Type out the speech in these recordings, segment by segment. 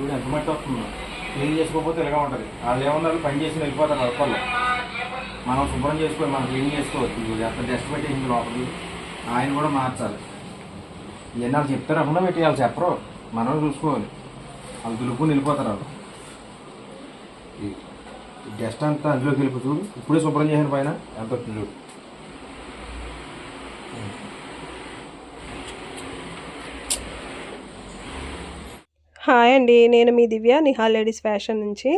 చూడు ఎంత మట్టి వస్తుందో. క్లీన్ చేసుకోకపోతే ఇలాగా ఉంటుంది. వాళ్ళు ఏమన్నారు? పని చేసి వెళ్ళిపోతారు వర్కర్లు మనం శుభ్రం చేసుకోవాలి మనం క్లీన్ చేసుకోవచ్చు. చూడు ఎంత డస్ట్ పెట్టేసింది లోపలికి ఆయన కూడా మార్చాలి. ఇవన్నీ వాళ్ళు చెప్తారు అకుండా పెట్టి వాళ్ళు చెప్పరు. మనం చూసుకోవాలి. వాళ్ళు దులుపుకుని వెళ్ళిపోతారు వాళ్ళు. డస్ట్ అంతా అందులోకి వెళ్ళిపో చూడు. ఇప్పుడే శుభ్రం చేసిన పైన. ఎంత చూడు. హాయ్ అండి నేను మీ దివ్య నిహాల్ లేడీస్ ఫ్యాషన్ నుంచి.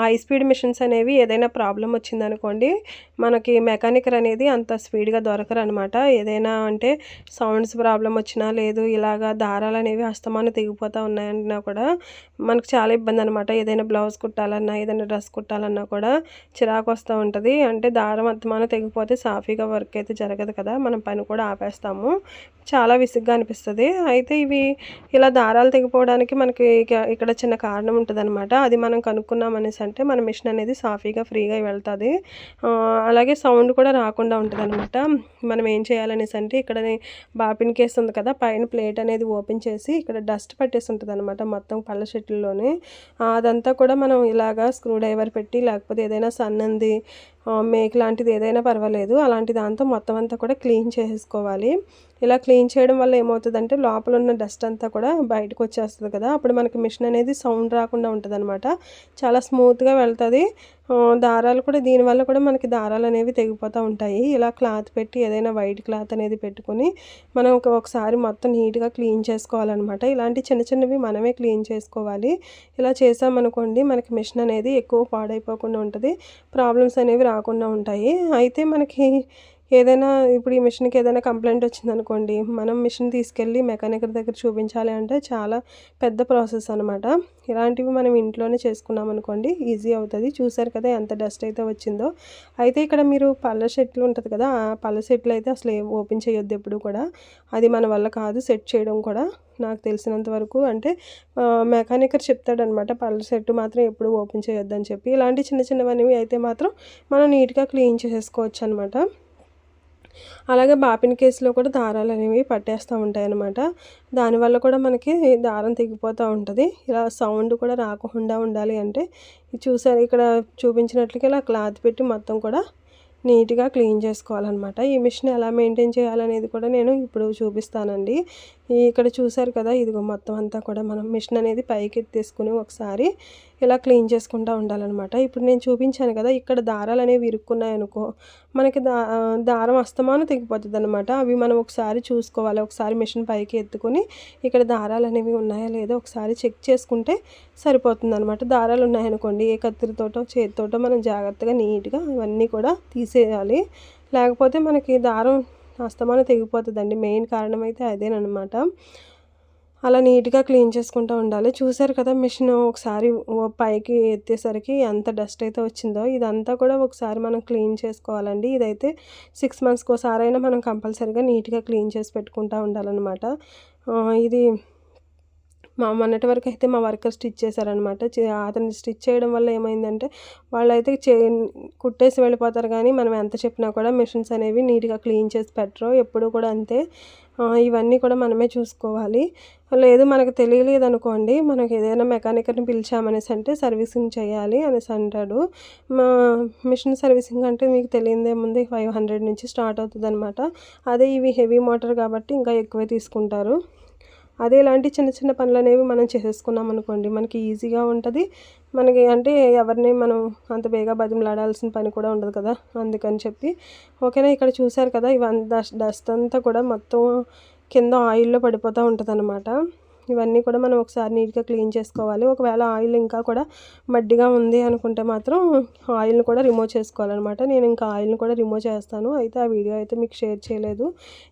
హై స్పీడ్ మిషన్స్ అనేవి ఏదైనా ప్రాబ్లం వచ్చిందనుకోండి మనకి మెకానికర్ అనేది అంత స్పీడ్గా దొరకరు అనమాట ఏదైనా అంటే సౌండ్స్ ప్రాబ్లం వచ్చినా లేదు ఇలాగా దారాలు అనేవి హస్తమాను తెగిపోతూ ఉన్నాయన్నా కూడా మనకు చాలా ఇబ్బంది అనమాట ఏదైనా బ్లౌజ్ కుట్టాలన్నా ఏదైనా డ్రెస్ కుట్టాలన్నా కూడా చిరాకు వస్తూ ఉంటుంది. అంటే దారం హస్తమాను తెగిపోతే సాఫీగా వర్క్ అయితే జరగదు కదా మనం పని కూడా ఆపేస్తాము. చాలా విసుగ్గా అనిపిస్తుంది. అయితే ఇవి ఇలా దారాలు తెగిపోవడానికి మనకి ఇక్కడ చిన్న కారణం ఉంటుంది అది మనం కనుక్కున్నాం అనేసి అంటే మన మిషన్ అనేది సాఫీగా ఫ్రీగా వెళ్తుంది. అలాగే సౌండ్ కూడా రాకుండా ఉంటుంది అనమాట మనం ఏం చేయాలనేసి అంటే ఇక్కడ బాపిన్ కేస్ ఉంది కదా పైన ప్లేట్ అనేది ఓపెన్ చేసి ఇక్కడ డస్ట్ పట్టేసి ఉంటుంది అనమాట మొత్తం పళ్ళ షెట్లోనే అదంతా కూడా మనం ఇలాగా స్క్రూ డ్రైవర్ పెట్టి లేకపోతే ఏదైనా సన్నది మేక్ లాంటిది ఏదైనా పర్వాలేదు. అలాంటి దాంతో మొత్తం అంతా కూడా క్లీన్ చేసేసుకోవాలి. ఇలా క్లీన్ చేయడం వల్ల ఏమవుతుందంటే లోపల ఉన్న డస్ట్ అంతా కూడా బయటకు వచ్చేస్తుంది కదా. అప్పుడు మనకి మిషన్ అనేది సౌండ్ రాకుండా ఉంటుంది అనమాట చాలా స్మూత్గా వెళ్తుంది. దారాలు కూడా దీనివల్ల కూడా మనకి దారాలు అనేవి తెగిపోతూ ఉంటాయి. ఇలా క్లాత్ పెట్టి ఏదైనా వైట్ క్లాత్ అనేది పెట్టుకొని మనం ఒకసారి మొత్తం నీట్గా క్లీన్ చేసుకోవాలన్నమాట. ఇలాంటి చిన్న చిన్నవి మనమే క్లీన్ చేసుకోవాలి. ఇలా చేసామనుకోండి మనకి మిషన్ అనేది ఎక్కువ పాడైపోకుండా ఉంటుంది. ప్రాబ్లమ్స్ అనేవి రాకుండా ఉంటాయి. అయితే మనకి ఏదైనా ఇప్పుడు ఈ మిషన్కి ఏదైనా కంప్లైంట్ వచ్చిందనుకోండి మనం మిషన్ తీసుకెళ్ళి మెకానికల్ దగ్గర చూపించాలి అంటే చాలా పెద్ద ప్రాసెస్ అనమాట ఇలాంటివి మనం ఇంట్లోనే చేసుకున్నాం అనుకోండి ఈజీ అవుతుంది. చూసారు కదా ఎంత డస్ట్ అయితే వచ్చిందో. అయితే ఇక్కడ మీరు పళ్ళ సెట్లు ఉంటుంది కదా ఆ పళ్ళ సెట్లు అయితే అసలు ఓపెన్ చేయొద్దు ఎప్పుడు కూడా. అది మన వల్ల కాదు సెట్ చేయడం కూడా నాకు తెలిసినంత వరకు. అంటే మెకానికర్ చెప్తాడనమాట పళ్ళ సెట్ మాత్రం ఎప్పుడు ఓపెన్ చేయొద్దని చెప్పి. ఇలాంటి చిన్న చిన్నవన్నీ అయితే మాత్రం మనం నీట్గా క్లీన్ చేసేసుకోవచ్చు అనమాట అలాగే బాపిన్ కేసులో కూడా దారాలు అనేవి పట్టేస్తూ ఉంటాయన్నమాట. దానివల్ల కూడా మనకి దారం తెగిపోతూ ఉంటుంది. ఇలా సౌండ్ కూడా రాకుండా ఉండాలి అంటే చూసారు ఇక్కడ చూపించినట్లుగా ఇలా క్లాత్ పెట్టి మొత్తం కూడా నీట్గా క్లీన్ చేసుకోవాలన్నమాట. ఈ మిషన్ ఎలా మెయింటైన్ చేయాలనేది కూడా నేను ఇప్పుడు చూపిస్తానండి. ఇక్కడ చూసారు కదా ఇదిగో మొత్తం అంతా కూడా మనం మిషన్ అనేది పైకి ఎత్తేసుకుని ఒకసారి ఇలా క్లీన్ చేసుకుంటూ ఉండాలన్నమాట. ఇప్పుడు నేను చూపించాను కదా ఇక్కడ దారాలు అనేవి ఇరుక్కున్నాయి అనుకో మనకి దా దారం అస్తమానం తెగిపోతుంది అనమాట అవి మనం ఒకసారి చూసుకోవాలి ఒకసారి మిషన్ పైకి ఎత్తుకొని ఇక్కడ దారాలు అనేవి ఉన్నాయా లేదో ఒకసారి చెక్ చేసుకుంటే సరిపోతుంది అనమాట దారాలు ఉన్నాయనుకోండి ఏ కత్తిరితోటో చేతితోటో మనం జాగ్రత్తగా నీట్గా అవన్నీ కూడా తీసేయాలి. లేకపోతే మనకి దారం అస్తమానం తెగిపోతుందండి. మెయిన్ కారణం అయితే అదేనమాట అలా నీట్గా క్లీన్ చేసుకుంటూ ఉండాలి. చూసారు కదా మిషన్ ఒకసారి పైకి ఎత్తేసరికి ఎంత డస్ట్ అయితే వచ్చిందో. ఇదంతా కూడా ఒకసారి మనం క్లీన్ చేసుకోవాలండి. ఇదైతే సిక్స్ మంత్స్కి ఒకసారి అయినా మనం కంపల్సరీగా నీట్గా క్లీన్ చేసి పెట్టుకుంటూ ఉండాలన్నమాట. ఇది మా మొన్నటి వరకు అయితే మా వర్కర్ స్టిచ్ చేశారనమాట అతను స్టిచ్ చేయడం వల్ల ఏమైందంటే వాళ్ళైతే చే కుట్టేసి వెళ్ళిపోతారు కానీ మనం ఎంత చెప్పినా కూడా మిషన్స్ అనేవి నీట్గా క్లీన్ చేసి పెట్టరు. ఎప్పుడు కూడా అంతే. ఇవన్నీ కూడా మనమే చూసుకోవాలి. లేదు మనకు తెలియలేదు అనుకోండి మనకు ఏదైనా మెకానికల్ని పిలిచామనేసి అంటే సర్వీసింగ్ చేయాలి అనేసి అంటాడు. మా మిషన్ సర్వీసింగ్ అంటే మీకు తెలియదే ముందు ఫైవ్ హండ్రెడ్ నుంచి స్టార్ట్ అవుతుంది అనమాట అదే ఇవి హెవీ మోటార్ కాబట్టి ఇంకా ఎక్కువే తీసుకుంటారు. అదే ఇలాంటి చిన్న చిన్న పనులు అనేవి మనం చేసేసుకున్నాం అనుకోండి మనకి ఈజీగా ఉంటుంది. మనకి అంటే ఎవరిని మనం అంత బేగా బతిమలాడాల్సిన పని కూడా ఉండదు కదా అందుకని చెప్పి. ఓకేనా ఇక్కడ చూసారు కదా ఇవన్నీ డస్ట్ డస్ట్ అంతా కూడా మొత్తం కింద ఆయిల్లో పడిపోతూ ఉంటుంది ఇవన్నీ కూడా మనం ఒకసారి నీట్గా క్లీన్ చేసుకోవాలి. ఒకవేళ ఆయిల్ ఇంకా కూడా మడ్డిగా ఉంది అనుకుంటే మాత్రం ఆయిల్ని కూడా రిమూవ్ చేసుకోవాలన్నమాట. నేను ఇంకా ఆయిల్ని కూడా రిమూవ్ చేస్తాను. అయితే ఆ వీడియో అయితే మీకు షేర్ చేయలేదు.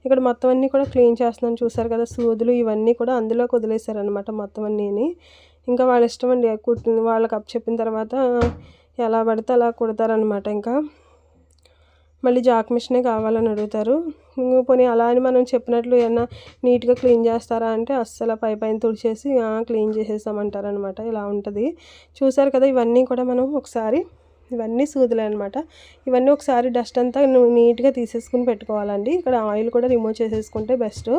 ఇక్కడ మొత్తం అన్నీ కూడా క్లీన్ చేస్తున్నాను. చూసారు కదా సూదులు ఇవన్నీ కూడా అందులోకి వదిలేశారనమాట మొత్తం అన్నీని. ఇంకా వాళ్ళ ఇష్టం అండి కుట్టిన వాళ్ళకి అప్ చెప్పిన తర్వాత ఎలా పడితే అలా కుడతారనమాట ఇంకా. మళ్ళీ జాక్ మిషనే కావాలని అడుగుతారు. పోనీ అలా అని మనం చెప్పినట్లు ఏమన్నా నీట్గా క్లీన్ చేస్తారా అంటే అస్సలు పై పైన తుడిచేసి క్లీన్ చేసేసామంటారనమాట ఇలా ఉంటుంది. చూసారు కదా ఇవన్నీ కూడా మనం ఒకసారి ఇవన్నీ సూదులే అనమాట ఇవన్నీ ఒకసారి డస్ట్ అంతా నీట్గా తీసేసుకుని పెట్టుకోవాలండి. ఇక్కడ ఆయిల్ కూడా రిమూవ్ చేసేసుకుంటే బెస్ట్.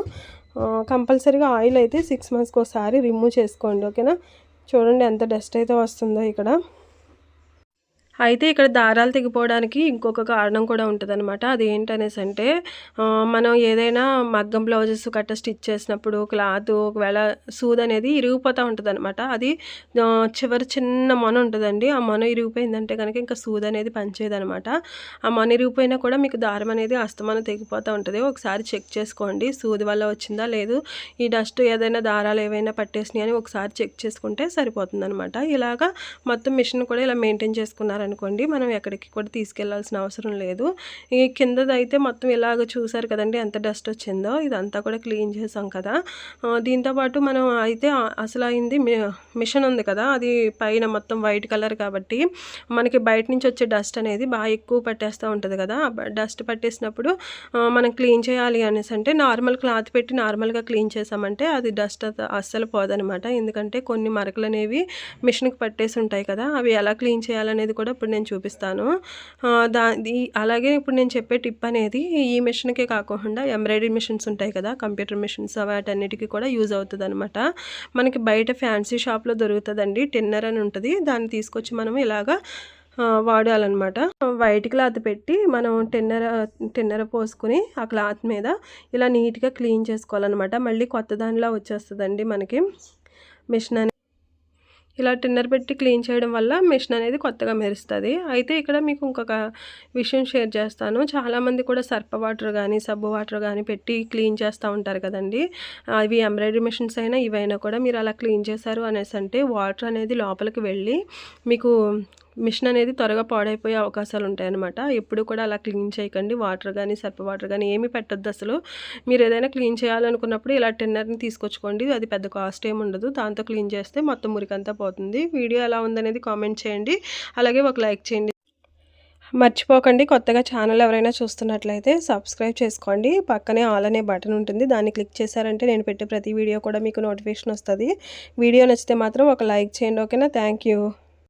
కంపల్సరీగా ఆయిల్ అయితే సిక్స్ మంత్స్కి ఒకసారి రిమూవ్ చేసుకోండి ఓకేనా? చూడండి ఎంత డస్ట్ అయితే వస్తుందో ఇక్కడ. అయితే ఇక్కడ దారాలు తెగిపోవడానికి ఇంకొక కారణం కూడా ఉంటుందన్నమాట. అది ఏంటనేసి అంటే మనం ఏదైనా మగ్గం బ్లౌజెస్ కట్ట స్టిచ్ చేసినప్పుడు క్లాత్ ఒకవేళ సూద్ అనేది ఇరిగిపోతూ ఉంటుంది అనమాట అది చివరి చిన్న మొన ఉంటుందండి. ఆ మొన ఇరిగిపోయిందంటే కనుక ఇంకా సూద్ అనేది పనిచేయదనమాట ఆ మొన ఇరిగిపోయినా కూడా మీకు దారం అనేది అస్తమానం తెగిపోతూ ఉంటుంది. ఒకసారి చెక్ చేసుకోండి. సూది వల్ల వచ్చిందా లేదు? ఈ డస్ట్ ఏదైనా దారాలు ఏవైనా పట్టేసినాయి అని ఒకసారి చెక్ చేసుకుంటే సరిపోతుంది అనమాట ఇలాగా మొత్తం మిషన్ కూడా ఇలా మెయింటైన్ అనుకోండి మనం ఎక్కడికి కూడా తీసుకెళ్ళాల్సిన అవసరం లేదు. ఈ కిందది అయితే మొత్తం ఇలాగ చూసారు కదండి ఎంత డస్ట్ వచ్చిందో ఇదంతా కూడా క్లీన్ చేసాం కదా. దీంతోపాటు మనం అయితే అసలు అయింది మి- మిషన్ ఉంది కదా అది పైన మొత్తం వైట్ కలర్ కాబట్టి మనకి బయట నుంచి వచ్చే డస్ట్ అనేది బాగా ఎక్కువ పట్టేస్తూ ఉంటుంది కదా. డస్ట్ పట్టేసినప్పుడు మనం క్లీన్ చేయాలి అనేసి అంటే నార్మల్ క్లాత్ పెట్టి నార్మల్గా క్లీన్ చేసామంటే అది డస్ట్ అస్సలు పోదనమాట. ఎందుకంటే కొన్ని మరకలు అనేవి మిషన్కి పట్టేసి ఉంటాయి కదా అవి ఎలా క్లీన్ చేయాలనేది కూడా ఇప్పుడు నేను చూపిస్తాను. దా అలాగే ఇప్పుడు నేను చెప్పే టిప్ అనేది ఈ మిషన్కే కాకుండా ఎంబ్రాయిడరీ మిషన్స్ ఉంటాయి కదా కంప్యూటర్ మిషన్స్ వాటన్నిటికీ కూడా యూజ్ అవుతుంది అనమాట మనకి బయట ఫ్యాన్సీ షాప్లో దొరుకుతుందండి టిన్నర్ అని ఉంటుంది. దాన్ని తీసుకొచ్చి మనం ఇలాగా వాడాలన్నమాట. వైట్ క్లాత్ పెట్టి మనం టెన్నర టెన్నర పోసుకుని ఆ క్లాత్ మీద ఇలా నీట్గా క్లీన్ చేసుకోవాలన్నమాట. మళ్ళీ కొత్త దానిలా వచ్చేస్తుందండి మనకి మిషన్ అని ఇలా టిన్నర్ పెట్టి క్లీన్ చేయడం వల్ల మిషన్ అనేది కొత్తగా మెరుస్తుంది. అయితే ఇక్కడ మీకు ఇంకొక విషయం షేర్ చేస్తాను. చాలామంది కూడా సర్ప వాటర్ కానీ సబ్బు వాటర్ కానీ పెట్టి క్లీన్ చేస్తూ ఉంటారు కదండి. అవి ఎంబ్రాయిడరీ మిషన్స్ అయినా ఇవైనా కూడా మీరు అలా క్లీన్ చేశారు అనేసి అంటే వాటర్ అనేది లోపలికి వెళ్ళి మీకు మిషన్ అనేది త్వరగా పాడైపోయే అవకాశాలు ఉంటాయన్నమాట ఎప్పుడు కూడా అలా క్లీన్ చేయకండి. వాటర్ కానీ సర్ప వాటర్ కానీ ఏమీ పెట్టద్దు అసలు. మీరు ఏదైనా క్లీన్ చేయాలనుకున్నప్పుడు ఇలా టెన్నర్ని తీసుకొచ్చుకోండి. అది పెద్ద కాస్ట్ ఏమి ఉండదు. దాంతో క్లీన్ చేస్తే మొత్తం మురికంతా పోతుంది. వీడియో ఎలా ఉందనేది కామెంట్ చేయండి. అలాగే ఒక లైక్ చేయండి. మర్చిపోకండి. కొత్తగా ఛానల్ ఎవరైనా చూస్తున్నట్లయితే సబ్స్క్రైబ్ చేసుకోండి. పక్కనే ఆల్ అనే బటన్ ఉంటుంది. దాన్ని క్లిక్ చేశారంటే నేను పెట్టే ప్రతి వీడియో కూడా మీకు నోటిఫికేషన్ వస్తుంది. వీడియో నచ్చితే మాత్రం ఒక లైక్ చేయండి. ఓకేనా? Thank you.